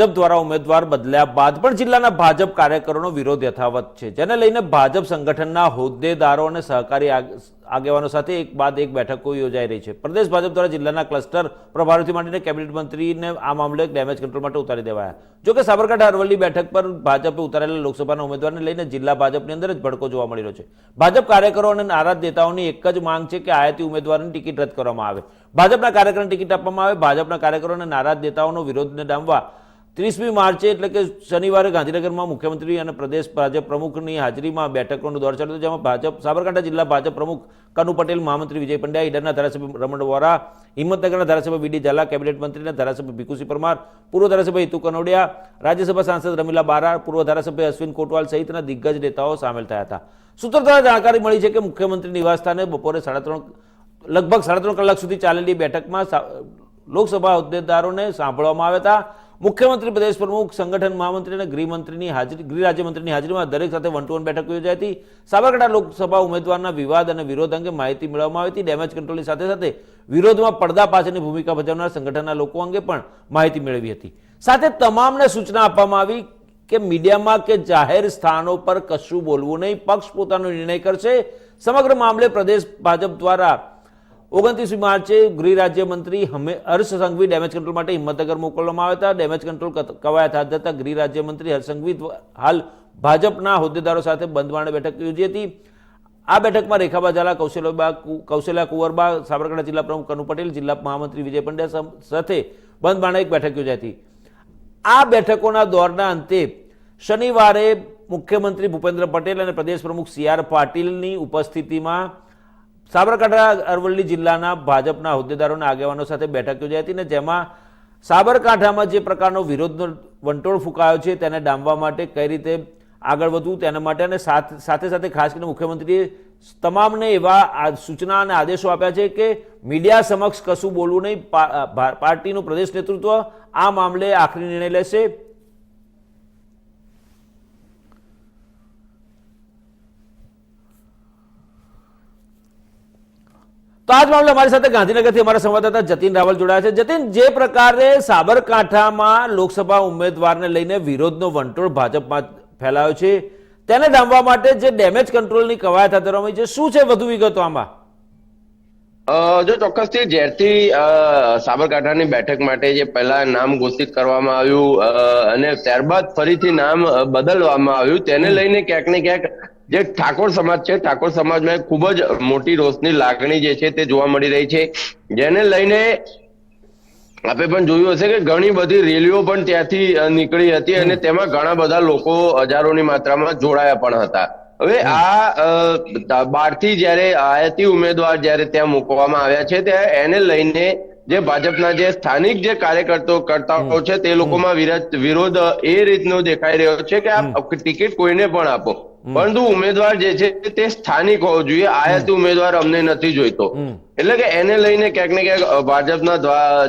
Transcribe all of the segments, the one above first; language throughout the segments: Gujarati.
ભાજપ દ્વારા ઉમેદવાર બદલ્યા બાદ પણ જિલ્લાના ભાજપ કાર્યકરોનો વિરોધ યથાવત છે. જેને લઈને ભાજપ સંગઠનના હોદ્દેદારો અને સહકારી આગ- આગેવાનો સાથે એક બાદ એક બેઠકો યોજાઈ રહી છે. પ્રદેશ ભાજપ દ્વારા જિલ્લાના ક્લસ્ટર પ્રભારીથી માંડીને કેબિનેટ મંત્રીને આ મામલે ડેમેજ કંટ્રોલ માટે ઉતારી દેવાયા. જોકે સાબરકાંઠા અરવલ્લી બેઠક પર ભાજપે ઉતારેલા લોકસભાના ઉમેદવારને લઈને જિલ્લા ભાજપની અંદર જ ભડકો જોવા મળી રહ્યો છે. ભાજપ કાર્યકરો અને નારાજ નેતાઓની એક જ માંગ છે કે આયાતી ઉમેદવારની ટિકિટ રદ કરવામાં આવે. ભાજપના કાર્યકરોને ટિકિટ આપવામાં આવે. ભાજપના કાર્યકરો અને નારાજ નેતાઓનો વિરોધને ડામવા ત્રીસમી માર્ચે, એટલે કે શનિવારે ગાંધીનગરમાં મુખ્યમંત્રી અને પ્રદેશ ભાજપ પ્રમુખની હાજરીમાં બેઠકોનો દોર ચાલ્યો જેમાં ભાજપ, સાબરકાંઠા જિલ્લા ભાજપ પ્રમુખ કનુ પટેલ, મહામંત્રી વિજય પંડ્યા, ઈડરના ધારાસભ્ય રમણ વોરા, હિંમતનગરના ધારાસભ્ય વીડી ઝાલા, કેબિનેટ મંત્રીના ધારાસભ્ય ભીખુસિંહ પરમાર, પૂર્વ ધારાસભ્ય હિતુ કનોડિયા, રાજ્યસભા સાંસદ રમીલા બારા, પૂર્વ ધારાસભ્ય અશ્વિન કોટવાલ સહિતના દિગ્ગજ નેતાઓ સામેલ થયા હતા. સૂત્રો દ્વારા જાણકારી મળી છે કે મુખ્યમંત્રી નિવાસસ્થાને બપોરે સાડા ત્રણ, લગભગ સાડા ત્રણ કલાક સુધી ચાલેલી બેઠકમાં લોકસભા હોદ્દેદારોને સાંભળવામાં આવ્યા હતા. મુખ્યમંત્રી પ્રદેશ પ્રમુખ, સંગઠન મહામંત્રી અને ગૃહમંત્રીની હાજરી ગૃહ રાજ્યમંત્રીની હાજરીમાં દરેક સાથે વન ટુ વન બેઠક યોજાઈ હતી. સાબરકાંઠા લોકસભા ઉમેદવારના વિવાદ અને વિરોધ અંગે માહિતી મેળવવામાં આવી હતી. ડેમેજ કંટ્રોલની સાથે સાથે વિરોધમાં પડદા પાછળની ભૂમિકા ભજવનાર સંગઠનના લોકો અંગે પણ માહિતી મેળવી હતી. સાથે તમામને સૂચના આપવામાં આવી કે મીડિયામાં કે જાહેર સ્થાનો પર કશું બોલવું નહીં. પક્ષ પોતાનો નિર્ણય કરશે. સમગ્ર મામલે પ્રદેશ ભાજપ દ્વારા ઓગણત્રીસમી માર્ચે ગૃહ રાજ્યમંત્રી હર્ષ સંઘવી ડેમેજ કંટ્રોલ માટે હિંમતનગર મોકલવામાં આવ્યા હતા. ડેમેજ કંટ્રોલ કવાયત હાથ ધરતા ગૃહ રાજ્યમંત્રી હર્ષ સંઘવી હાલ ભાજપના હોદ્દેદારો સાથે બંધવાણ બેઠક યોજી હતી. આ બેઠકમાં રેખાબા ઝાલા કૌશલ્યબા કૌશલ્યા કુંવરબા, સાબરકાંઠા જિલ્લા પ્રમુખ કનુ પટેલ, જિલ્લા મહામંત્રી વિજય પંડ્યા સાથે બંધબાણે એક બેઠક યોજાઈ હતી. આ બેઠકોના દોરના અંતે શનિવારે મુખ્યમંત્રી ભૂપેન્દ્ર પટેલ અને પ્રદેશ પ્રમુખ સી આર પાટીલની ઉપસ્થિતિમાં સાબરકાંઠા અરવલ્લી જિલ્લાના ભાજપના હોદ્દેદારોના આગેવાનો સાથે બેઠક યોજાઈ હતી ને જેમાં સાબરકાંઠામાં જે પ્રકારનો વિરોધનો વંટોળ ફૂંકાયો છે તેને ડામવા માટે કઈ રીતે આગળ વધવું તેના માટે અને સાથ- સાથે ખાસ કરીને મુખ્યમંત્રીએ તમામને એવા સૂચના અને આદેશો આપ્યા છે કે મીડિયા સમક્ષ કશું બોલવું નહીં પાર્ટીનું પ્રદેશ નેતૃત્વ આ મામલે આખરી નિર્ણય લેશે. તો આજ મામલે અમારી સાથે ગાંધીનગરથી અમારા સંવાદદાતા જતીન રાવલ જોડાયા છે. જતીન જે પ્રકારે સાબરકાંઠામાં લોકસભા ઉમેદવારને લઈને વિરોધનો વંટોળ ભાજપમાં ફેલાયો છે તેને ડામવા માટે જે ડેમેજ કંટ્રોલની કવાયત હાથ ધરવામાં આવી છે શું છે વધુ વિગતો આમાં? અ, જો ચોક્કસથી જ્યારથી સાબરકાંઠાની બેઠક માટે જે પહેલા નામ ઘોષિત કરવામાં આવ્યું અને ત્યારબાદ ફરીથી નામ બદલવામાં આવ્યું તેને લઈને ક્યાંક ને ક્યાંક જે ઠાકોર સમાજ છે ઠાકોર સમાજમાં ખૂબ જ મોટી રોષની લાગણી જે છે તે જોવા મળી રહી છે. જેને લઈને આપણે પણ જોયું હશે કે ઘણી બધી રેલીઓ પણ ત્યાંથી નીકળી હતી અને તેમાં ઘણા બધા લોકો હજારોની માત્રામાં જોડાયા પણ હતા. હવે આ બહારથી જ્યારે આયાતી ઉમેદવાર જ્યારે ત્યાં મૂકવામાં આવ્યા છે ત્યારે એને લઈને જે ભાજપના જે સ્થાનિક જે કાર્યકર્તો કરતાઓ છે તે લોકોમાં વિરોધ એ રીતનો દેખાઈ રહ્યો છે કે આ ટિકિટ કોઈને પણ આપો. પરંતુ ઉમેદવાર જે છે તે સ્થાનિક હોવો જોઈએ. આયાતી ઉમેદવાર અમને નથી જોઈતો. એટલે કે એને લઈને ક્યાંક ને ક્યાંક ભાજપના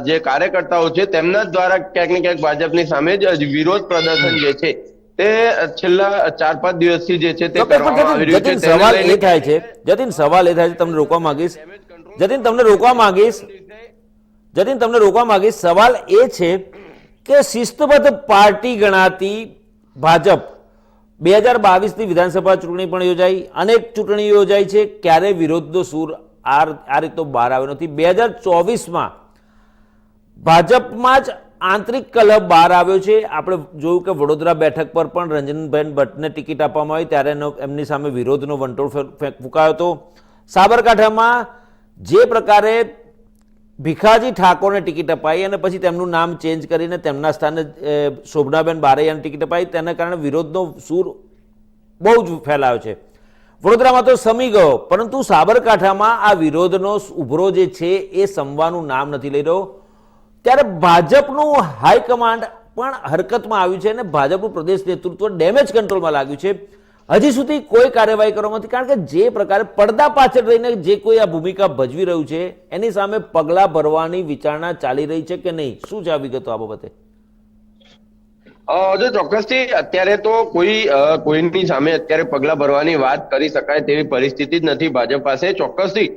જે કાર્યકર્તાઓ છે તેમના દ્વારા ક્યાંક ને ક્યાંક ભાજપની સામે જ વિરોધ પ્રદર્શન જે છે તે છેલ્લા ચાર પાંચ દિવસથી જે છે તે જતીન સવાલ એ થાય છે જતીન સવાલ એ થાય છે તમને રોકવા માંગીશ. જતીન તમને રોકવા માંગીશ. જતીન તમને રોકવા માંગીશ. સવાલ એ છે કે શિસ્તબદ્ધ પાર્ટી ગણાતી ભાજપ બે હજાર બાવીસની વિધાનસભા ચૂંટણી પણ યોજાઈ. અનેક ચૂંટણી યોજાઈ છે. ક્યારે વિરોધનો સૂર આ રીતનો બહાર આવ્યો નથી. બે હજાર ચોવીસમાં ભાજપમાં જ આંતરિક કલહ બહાર આવ્યો છે. આપણે જોયું કે વડોદરા બેઠક પર પણ રંજનબેન ભટ્ટને ટિકિટ આપવામાં આવી. ત્યારે એમની સામે વિરોધનો વંટોળ ફૂંકાયો હતો. સાબરકાંઠામાં જે પ્રકારે ભીખાજી ઠાકોરને ટિકિટ અપાઈ અને પછી તેમનું નામ ચેન્જ કરીને તેમના સ્થાને શોભનાબેન બારૈયાને ટિકિટ અપાઈ. તેના કારણે વિરોધનો સૂર બહુ જ ફેલાયો છે. વડોદરામાં તો સમી ગયો, પરંતુ સાબરકાંઠામાં આ વિરોધનો ઉભરો જે છે એ સમવાનું નામ નથી લઈ રહ્યો. ત્યારે ભાજપનું હાઈકમાન્ડ પણ હરકતમાં આવ્યું છે અને ભાજપનું પ્રદેશ નેતૃત્વ ડેમેજ કંટ્રોલમાં લાગ્યું છે. હજી સુધી કોઈ કાર્યવાહી કરવામાં નથી, કારણ કે જે પ્રકારે પડદા પાછળ રહીને જે કોઈ આ ભૂમિકા ભજવી રહ્યું છે, એની સામે પગલાં ભરવાની વિચારણા ચાલી રહી છે કે નહીં? શું છે આ વિગતો આ બાબતે? જો ચોક્કસથી અત્યારે તો કોઈ કોઈની સામે અત્યારે પગલા ભરવાની વાત કરી શકાય તેવી પરિસ્થિતિ જ નથી ભાજપ પાસે. ચોક્કસથી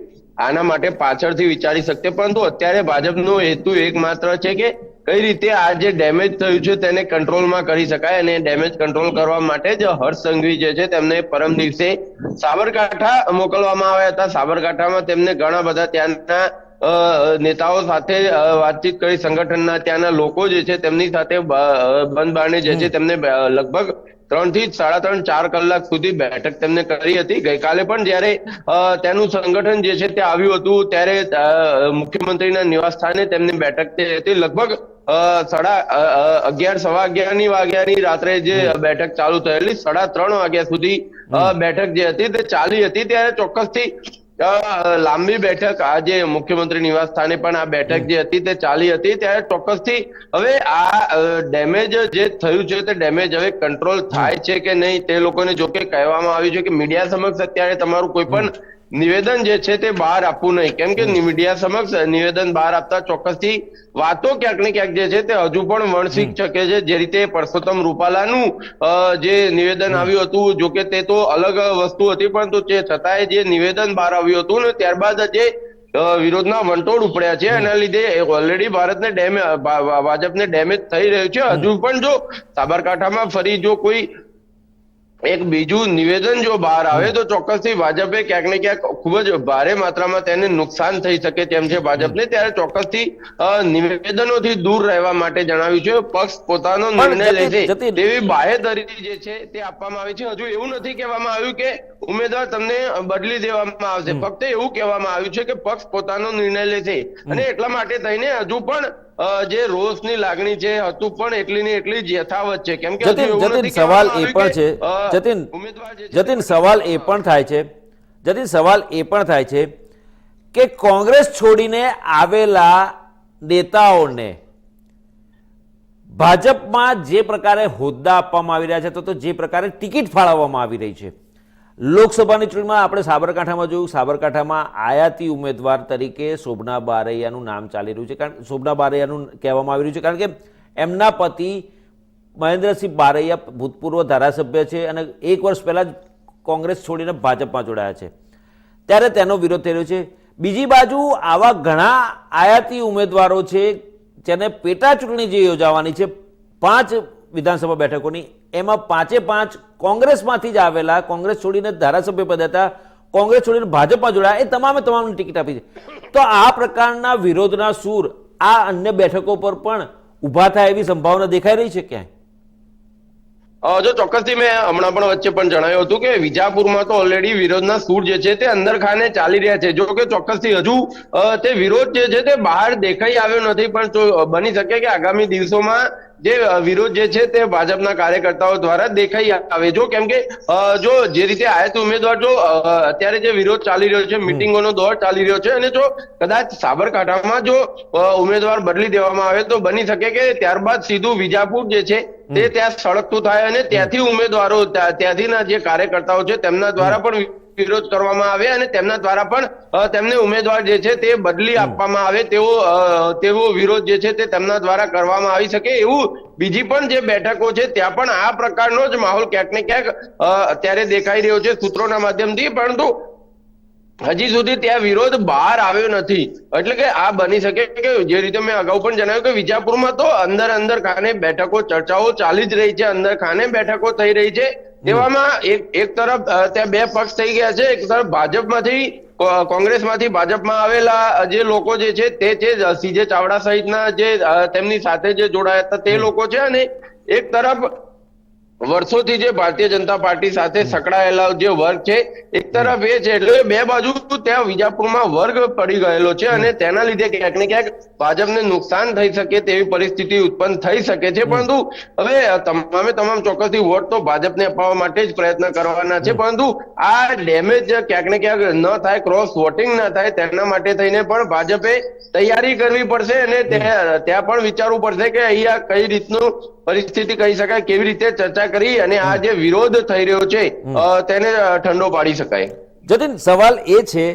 આના માટે પાછળથી વિચારી શકતે પરંતુ અત્યારે ભાજપનો હેતુ એકમાત્ર છે કે કઈ રીતે આ જે ડેમેજ થયું છે તેને કંટ્રોલમાં કરી શકાય અને ડેમેજ કંટ્રોલ કરવા માટે જ હર્ષ સંઘવી જે છે તેમને પરમ દિવસે સાબરકાંઠા મોકલવામાં આવ્યા હતા. સાબરકાંઠામાં તેમને ઘણા બધા ત્યાંના નેતાઓ સાથે વાતચીત કરી સંગઠનના ત્યાંના લોકો જે છે તેમની સાથે બંધ બારણે જે છે તેમને લગભગ ત્રણથી સાડા ત્રણ ચાર કલાક સુધી બેઠક તેમને કરી હતી. ગઈકાલે પણ જ્યારે તેનું સંગઠન જે છે તે આવ્યું હતું ત્યારે મુખ્યમંત્રીના નિવાસ સ્થાને તેમની બેઠક હતી. લગભગ સાડા અગિયાર સવા અગિયારની વાગ્યાની રાત્રે જે બેઠક ચાલુ થયેલી સાડા ત્રણ વાગ્યા સુધી બેઠક જે હતી તે ચાલી હતી. ત્યારે ચોક્કસથી લાંબી બેઠક આજે મુખ્યમંત્રી નિવાસ સ્થાને પણ આ બેઠક જે હતી તે ચાલી હતી. ત્યારે ચોક્કસથી હવે આ ડેમેજ જે થયું છે તે ડેમેજ હવે કંટ્રોલ થાય છે કે નહીં તે લોકોને જોકે કહેવામાં આવ્યું છે કે મીડિયા સમક્ષ અત્યારે તમારું કોઈ પણ નિવેદન જે છે તે બહાર આપવું નહીં. કેમ કે મીડિયા સમક્ષ નિવેદન બહાર આપતા ચોક્કસથી વાતો ક્યાંક ને ક્યાંક જે છે તે હજુ પણ વણસી શકે છે જે રીતે પરસોત્તમ રૂપાલાનું જે નિવેદન આવ્યું હતું જો કે તે તો અલગ વસ્તુ હતી પરંતુ તે છતાંય જે નિવેદન બહાર આવ્યું હતું ને ત્યારબાદ જે વિરોધના વંટોળ ઉપડ્યા છે. એના લીધે ઓલરેડી ભારતને ડેમેજ ભાજપને ડેમેજ થઈ રહ્યું છે. હજુ પણ જો સાબરકાંઠામાં ફરી જો કોઈ એક બીજું નિવેદન જો બહાર આવે તો ચોક્કસથી ભાજપે ક્યાંક ને ક્યાંક ખૂબ જ ભારે માત્રામાં તેને નુકસાન થઈ શકે તેમ છે ભાજપને. ત્યારે ચોક્કસથી નિવેદનોથી દૂર રહેવા માટે જણાવ્યું છે. પક્ષ પોતાનો નિર્ણય લે લેશે. જતીન- તેવી બાહેધરી જે છે તે આપવામાં આવી છે. હજુ એવું નથી કહેવામાં આવ્યું કે ઉમેદવાર તમને બદલી દેવામાં આવશે. ફક્ત એવું કહેવામાં આવ્યું છે કે પક્ષ પોતાનો નિર્ણય લેશે. અને એટલા માટે થઈને હજુ પણ જે રોષની લાગણી છે હતું પણ એટલી ને એટલી જ યથાવત છે. કેમ કે જતીન સવાલ એ પણ છે. જતીન જે જતીન સવાલ એ પણ થાય છે. જતીન સવાલ એ પણ થાય છે કે કોંગ્રેસ છોડીને આવેલા નેતાઓને ભાજપમાં જે પ્રકારે હોદ્દા આપવામાં આવી રહ્યા છે તો જે પ્રકારે ટિકિટ ફાળવવામાં આવી રહી છે. લોકસભાની ચૂંટણીમાં આપણે સાબરકાંઠામાં જોયું. સાબરકાંઠામાં આયાતી ઉમેદવાર તરીકે શોભના બારૈયાનું નામ ચાલી રહ્યું છે. કારણ શોભના બારૈયાનું કહેવામાં આવી રહ્યું છે. કારણ કે એમના પતિ મહેન્દ્રસિંહ બારૈયા ભૂતપૂર્વ ધારાસભ્ય છે અને એક વર્ષ પહેલાં જ કોંગ્રેસ છોડીને ભાજપમાં જોડાયા છે. ત્યારે તેનો વિરોધ થઈ રહ્યો છે. બીજી બાજુ આવા ઘણા આયાતી ઉમેદવારો છે જેને પેટા ચૂંટણી જે યોજાવાની છે. પાંચ વિધાનસભા બેઠકોની, એમાં પાંચે પાંચ કોંગ્રેસમાંથી જ આવેલા, કોંગ્રેસ છોડીને ધારાસભ્ય પદ હતા, કોંગ્રેસ છોડીને ભાજપમાં જોડાયા, એ તમામે તમામને ટિકિટ આપી છે. તો આ પ્રકારના વિરોધના સૂર આ અન્ય બેઠકો પર પણ ઊભા થાય એવી સંભાવના દેખાઈ રહી છે ક્યાંય? જો ચોક્કસથી મેં હમણાં પણ વચ્ચે પણ જણાવ્યું હતું કે વિજાપુરમાં તો ઓલરેડી વિરોધના સૂર જે છે તે અંદર ખાને ચાલી રહ્યા છે. જો કે ચોક્કસથી હજુ તે વિરોધ જે છે તે બહાર દેખાઈ આવ્યો નથી, પણ બની શકે કે આગામી દિવસોમાં જે વિરોધ જે છે તે ભાજપના કાર્યકર્તાઓ દ્વારા દેખાઈ આવે. જો કેમ કે જો જે રીતે આયત ઉમેદવાર જો અત્યારે જે વિરોધ ચાલી રહ્યો છે મિટિંગોનો દોર ચાલી રહ્યો છે અને જો કદાચ સાબરકાંઠામાં જો ઉમેદવાર બદલી દેવામાં આવે તો બની શકે કે ત્યારબાદ સીધું વિજાપુર જે છે તે ત્યાં સળગતું થાય અને ત્યાંથી ઉમેદવારો ત્યાંથીના જે કાર્યકર્તાઓ છે તેમના દ્વારા પણ વિરોધ કરવામાં આવે અને તેમના દ્વારા પણ તેમને ઉમેદવાર જે છે તે બદલી આપવામાં આવે તેવો તેવો વિરોધ જે છે તે તેમના દ્વારા કરવામાં આવી શકે એવું બીજી પણ જે બેઠકો છે ત્યાં પણ આ પ્રકારનો જ માહોલ ક્યાંક ને ક્યાંક અત્યારે દેખાઈ રહ્યો છે સૂત્રોના માધ્યમથી પરંતુ હજી સુધી ત્યાં વિરોધ બહાર આવ્યો નથી. એટલે કે આ બની શકે કે જે રીતે મેં અગાઉ પણ જણાવ્યું કે વિજાપુરમાં તો અંદર અંદર ખાને બેઠકો ચર્ચાઓ ચાલી જ રહી છે અંદર ખાને બેઠકો થઈ રહી છે. એવામાં એક એક તરફ ત્યાં બે પક્ષ થઈ ગયા છે. એક તરફ ભાજપમાંથી કોંગ્રેસમાંથી ભાજપમાં આવેલા જે લોકો જે છે તે છે સીજે ચાવડા સહિતના જે તેમની સાથે જે જોડાયા હતા તે લોકો છે અને એક તરફ વર્ષોથી જે ભારતીય જનતા પાર્ટી સાથે સંકળાયેલા જે વર્ગ છે, એક તરફ એ છે, એટલે બે બાજુ ત્યાં વિજાપુરમાં વર્ગ પડી ગયેલો છે અને તેના લીધે ક્યાંક ને ક્યાંક ભાજપને નુકસાન થઈ શકે તેવી પરિસ્થિતિ ઉત્પન્ન થઈ શકે છે. પરંતુ હવે તમામે તમામ ચોક્કસથી વોટ તો ભાજપને અપાવવા માટે જ પ્રયત્ન કરવાના છે. પરંતુ આ ડેમેજ ક્યાંક ને ક્યાંક ન થાય, ક્રોસ વોટિંગ ન થાય, તેના માટે થઈને પણ ભાજપે તૈયારી કરવી પડશે અને ત્યાં પણ વિચારવું પડશે કે અહીંયા કઈ રીતનું પરિસ્થિતિ કહી શકાય કેવી રીતે ચર્ચા કરી અને આ જે વિરોધ થઈ રહ્યો છે તેને ઠંડો પાડી શકાય. જતીન સવાલ એ છે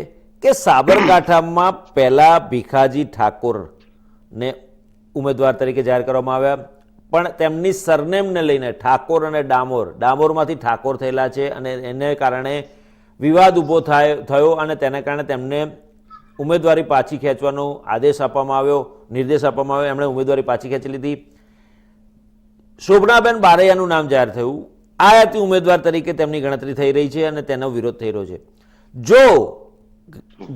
કે સાબરકાંઠામાં પહેલા ભીખાજી ઠાકોરને ઉમેદવાર તરીકે જાહેર કરવામાં આવ્યા પણ તેમની સરનેમને લઈને ઠાકોર અને ડામોર ડામોરમાંથી ઠાકોર થયેલા છે અને એને કારણે વિવાદ ઊભો થાય થયો અને તેને કારણે તેમને ઉમેદવારી પાછી ખેંચવાનો આદેશ આપવામાં આવ્યો નિર્દેશ આપવામાં આવ્યો એમણે ઉમેદવારી પાછી ખેંચી લીધી. શોભનાબેન બારૈયાનું નામ જાહેર થયું. આયાતી ઉમેદવાર તરીકે તેમની ગણતરી થઈ રહી છે અને તેનો વિરોધ થઈ રહ્યો છે. જો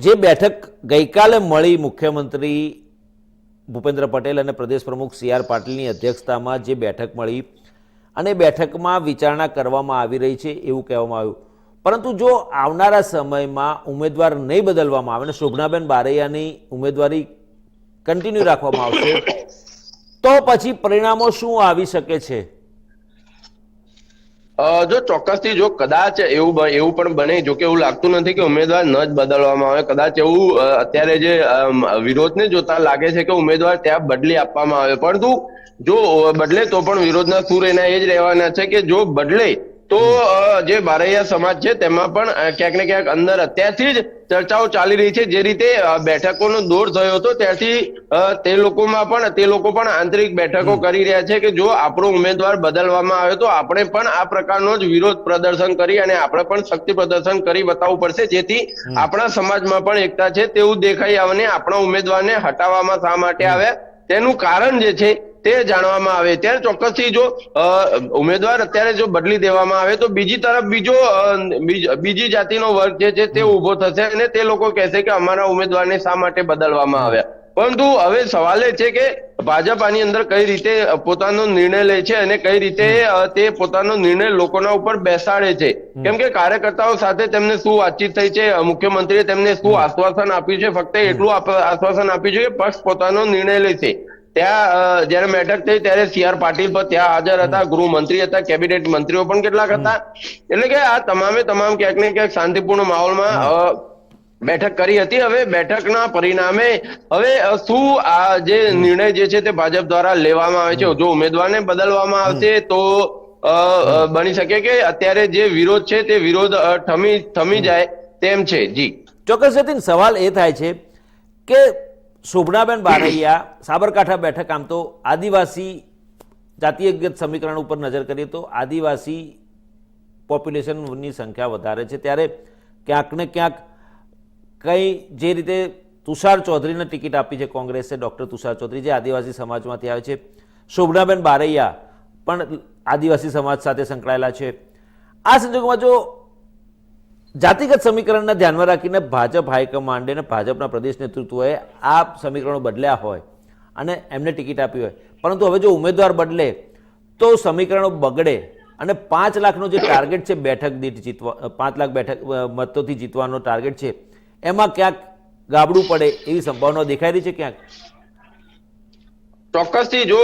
જે બેઠક ગઈકાલે મળી મુખ્યમંત્રી ભૂપેન્દ્ર પટેલ અને પ્રદેશ પ્રમુખ સી આર પાટીલની અધ્યક્ષતામાં જે બેઠક મળી અને બેઠકમાં વિચારણા કરવામાં આવી રહી છે એવું કહેવામાં આવ્યું. પરંતુ જો આવનારા સમયમાં ઉમેદવાર નહીં બદલવામાં આવે અને શોભનાબેન બારૈયાની ઉમેદવારી કન્ટિન્યુ રાખવામાં આવશે તો પછી પરિણામો શું આવી શકે છે? જો ચોક્કસથી જો કદાચ એવું એવું પણ બને, જો કે એવું લાગતું નથી કે ઉમેદવાર ન જ બદલવામાં આવે. કદાચ એવું અત્યારે જે વિરોધને જોતા લાગે છે કે ઉમેદવાર ત્યાં બદલી આપવામાં આવે. પરંતુ જો બદલે તો પણ વિરોધના સૂર એના એ જ રહેવાના છે કે જો બદલે તો જે બારૈયા સમાજ છે તેમાં પણ ક્યાંક ને ક્યાંક અંદર અત્યારથી જ ચર્ચાઓ ચાલી રહી છે. જે રીતે બેઠકોનો દોર થયો હતો ત્યારથી તે લોકોમાં પણ તે લોકો પણ આંતરિક બેઠકો કરી રહ્યા છે કે જો આપણો ઉમેદવાર બદલવામાં આવે તો આપણે પણ આ પ્રકારનો જ વિરોધ પ્રદર્શન કરી અને આપણે પણ શક્તિ પ્રદર્શન કરી બતાવવું પડશે. જેથી આપણા સમાજમાં પણ એકતા છે તેવું દેખાઈ આવે અને આપણા ઉમેદવારને હટાવવામાં શા માટે આવ્યા? તેનું કારણ જે છે તે જાણવામાં આવે. ત્યારે ચોક્કસથી જો ઉમેદવાર અત્યારે જો બદલી દેવામાં આવે તો બીજી તરફ બીજો બીજી જાતિનો વર્ગ જે છે તે ઊભો થશે અને તે લોકો કહેશે કે અમારા ઉમેદવારને શા માટે બદલવામાં આવ્યા. પરંતુ હવે સવાલ એ છે કે ભાજપ આની અંદર કઈ રીતે પોતાનો નિર્ણય લે છે અને કઈ રીતે તે પોતાનો નિર્ણય લોકોના ઉપર બેસાડે છે. કેમ કે કાર્યકર્તાઓ સાથે તેમને શું વાતચીત થઈ છે મુખ્યમંત્રીએ તેમને શું આશ્વાસન આપ્યું છે ફક્ત એટલું આશ્વાસન આપ્યું છે કે પક્ષ પોતાનો નિર્ણય લેશે. ત્યાં જયારે બેઠક થઈ ત્યારે સી આર પાટીલ પણ ત્યાં હાજર હતા ગૃહમંત્રી હતા કેબિનેટ મંત્રીઓ પણ કેટલાક હતા. એટલે કે આ તમામે તમામ ક્યાંક ને ક્યાંક શાંતિપૂર્ણ માહોલમાં બેઠક કરી હતી. હવે બેઠકના પરિણામે હવે શું આ જે નિર્ણય જે છે તે ભાજપ દ્વારા લેવામાં આવે છે? જો ઉમેદવારને બદલવામાં આવશે તો બની શકે કે અત્યારે જે વિરોધ છે તે વિરોધ ઠમી થમી થમી જાય તેમ છે? જી. ચોક્કસ જતીન સવાલ એ થાય છે કે શોભનાબેન બારૈયા, સાબરકાંઠા બેઠક, આમ તો આદિવાસી જાતીયગત સમીકરણ ઉપર નજર કરીએ તો આદિવાસી પોપ્યુલેશનની સંખ્યા વધારે છે. ત્યારે ક્યાંક ને ક્યાંક કંઈ જે રીતે તુષાર ચૌધરીને ટિકિટ આપી છે કોંગ્રેસે, ડૉક્ટર તુષાર ચૌધરી જે આદિવાસી સમાજમાંથી આવે છે. શોભનાબેન બારૈયા પણ આદિવાસી સમાજ સાથે સંકળાયેલા છે. આ સંજોગોમાં જો જાતિગત સમીકરણને ધ્યાનમાં રાખીને ભાજપ હાઈકમાન્ડે અને ભાજપના પ્રદેશ નેતૃત્વએ આ સમીકરણો બદલ્યા હોય અને એમને ટિકિટ આપી હોય. પરંતુ હવે જો ઉમેદવાર બદલે, તો સમીકરણો બગડે અને પાંચ લાખનો જે ટાર્ગેટ છે બેઠક દીઠ જીતવા પાંચ લાખ બેઠક મતોથી જીતવાનો ટાર્ગેટ છે, એમાં ક્યાંક ગાબડું પડે એવી સંભાવના દેખાઈ રહી છે ક્યાંક? ચોક્કસથી જો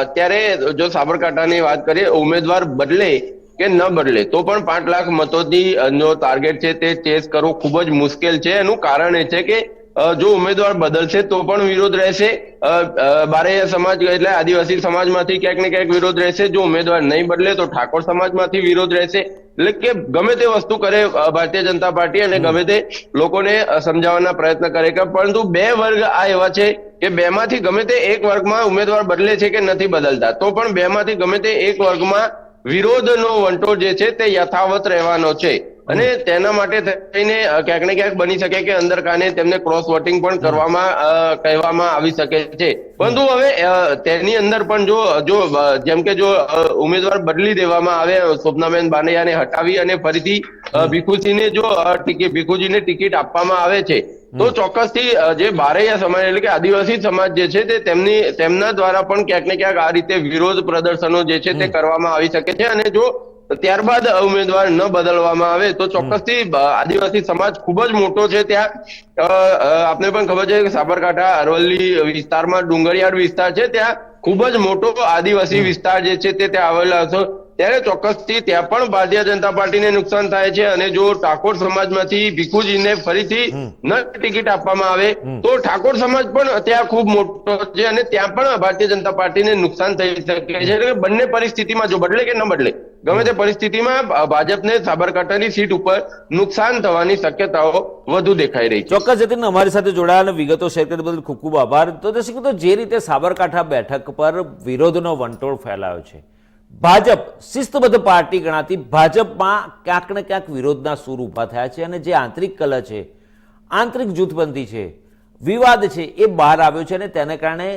અત્યારે જો સાબરકાંઠાની વાત કરીએ, ઉમેદવાર બદલે કે ન બદલે, તો પણ પાંચ લાખ મતોથી નો ટાર્ગેટ છે તે ચેસ કરવો ખૂબ જ મુશ્કેલ છે. એનું કારણ એ છે કે જો ઉમેદવાર બદલશે, તો પણ વિરોધ રહેશે. બારૈયા સમાજ એટલે આદિવાસી સમાજમાંથી ક્યાંક ને ક્યાંક વિરોધ રહેશે. જો ઉમેદવાર નહીં બદલે, તો ઠાકોર સમાજમાંથી વિરોધ રહેશે. એટલે કે ગમે તે વસ્તુ કરે ભારતીય જનતા પાર્ટી અને ગમે તે લોકોને સમજાવવાના પ્રયત્ન કરે કે, પરંતુ બે વર્ગ આ એવા છે કે બેમાંથી ગમે તે એક વર્ગમાં ઉમેદવાર બદલે છે કે નથી બદલતા. તો પણ બેમાંથી ગમે તે એક વર્ગમાં વિરોધનો વંટોળ જે છે તે યથાવત રહેવાનો છે. અને તેના માટે થઈને ક્યાંક ને ક્યાંક બની શકે કે અંદર કાને તેમને ક્રોસ વોટિંગ પણ કરવામાં કહેવામાં આવી શકે છે. પરંતુ હવે તેની અંદર પણ જો જો જેમ કે જો ઉમેદવાર બદલી દેવામાં આવે સ્વપ્નાબેન બાનૈયાને હટાવી અને ફરીથી ભીખુજીને જો ટિકિટ ભીખુજીને ટિકિટ આપવામાં આવે છે તો ચોક્કસથી જે બારૈયા સમાજ એટલે કે આદિવાસી સમાજ જે છે તે તેમની તેમના દ્વારા પણ ક્યાંક ને ક્યાંક આ રીતે વિરોધ પ્રદર્શનો જે છે તે કરવામાં આવી શકે છે અને જો ત્યારબાદ ઉમેદવાર ન બદલવામાં આવે તો ચોક્કસથી આદિવાસી સમાજ ખૂબ જ મોટો છે ત્યાં. આપને પણ ખબર છે કે સાબરકાંઠા અરવલ્લી વિસ્તારમાં ડુંગરિયાળ વિસ્તાર છે ત્યાં ખૂબ જ મોટો આદિવાસી વિસ્તાર જે છે તે ત્યાં આવેલા ત્યારે ચોક્કસથી ત્યાં પણ ભારતીય જનતા પાર્ટીને નુકસાન થાય છે અને જો ઠાકોર સમાજમાંથી ભીખુજીને ફરીથી ન ટિકિટ આપવામાં આવે તો ઠાકોર સમાજ પણ ત્યાં ખૂબ મોટો છે અને ત્યાં પણ ભારતીય જનતા પાર્ટીને નુકસાન થઈ શકે છે. એટલે બંને પરિસ્થિતિમાં જો બદલે કે ન બદલે ગમે તે પરિસ્થિતિમાં ભાજપને સાબરકાંઠાની સીટ ઉપર નુકસાન થવાની શક્યતાઓ વધુ દેખાઈ રહી છે. ચોક્કસ જતીન અમારી સાથે જોડાયા વિગતો શેર કરી બદલ ખૂબ ખૂબ આભાર. તો જે રીતે સાબરકાંઠા બેઠક પર વિરોધનો વંટોળ ફેલાયો છે ભાજપ શિસ્તબદ્ધ પાર્ટી ગણાતી ભાજપમાં ક્યાંક ને ક્યાંક વિરોધના સૂર ઊભા થયા છે અને જે આંતરિક કલહ છે, આંતરિક જૂથબંધી છે, વિવાદ છે, એ બહાર આવ્યો છે અને તેને કારણે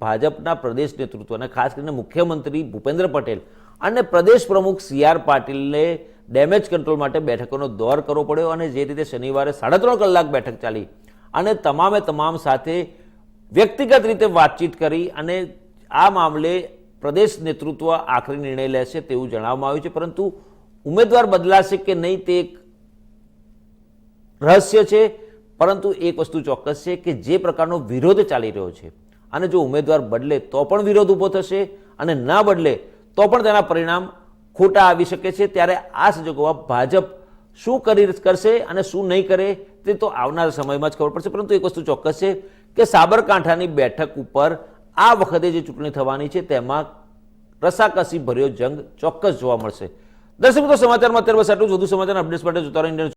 ભાજપના પ્રદેશ નેતૃત્વ અને ખાસ કરીને મુખ્યમંત્રી ભૂપેન્દ્ર પટેલ અને પ્રદેશ પ્રમુખ સી આર પાટીલને ડેમેજ કંટ્રોલ માટે બેઠકોનો દોર કરવો પડ્યો અને જે રીતે શનિવારે સાડા ત્રણ કલાક બેઠક ચાલી અને તમામે તમામ સાથે વ્યક્તિગત રીતે વાતચીત કરી અને આ મામલે પ્રદેશ નેતૃત્વ આખરી નિર્ણય લેશે તેવું જણાવવામાં આવ્યું છે, પરંતુ ઉમેદવાર બદલાશે કે નહીં તે એક રહસ્ય છે. પરંતુ એક વસ્તુ ચોક્કસ છે કે જે પ્રકારનો વિરોધ ચાલી રહ્યો છે, અને જો ઉમેદવાર બદલે તો પણ વિરોધ ઊભો થશે, અને ના બદલે તો પણ તેના પરિણામ ખોટા આવી શકે છે. ત્યારે આ સંજોગોમાં ભાજપ શું કરી કરશે અને શું નહીં કરે તે તો આવનારા સમયમાં જ ખબર પડશે. પરંતુ એક વસ્તુ ચોક્કસ છે કે સાબરકાંઠાની બેઠક ઉપર આ વખતે જે ચૂંટણી થવાની છે, તેમાં રસાકસી ભર્યો જંગ ચોક્કસ જોવા મળશે. દર્શક મિત્રો, સમાચારમાં અત્યારે બસ આટલું જ. વધુ સમાચાર અપડેટ્સ માટે જોતા રહો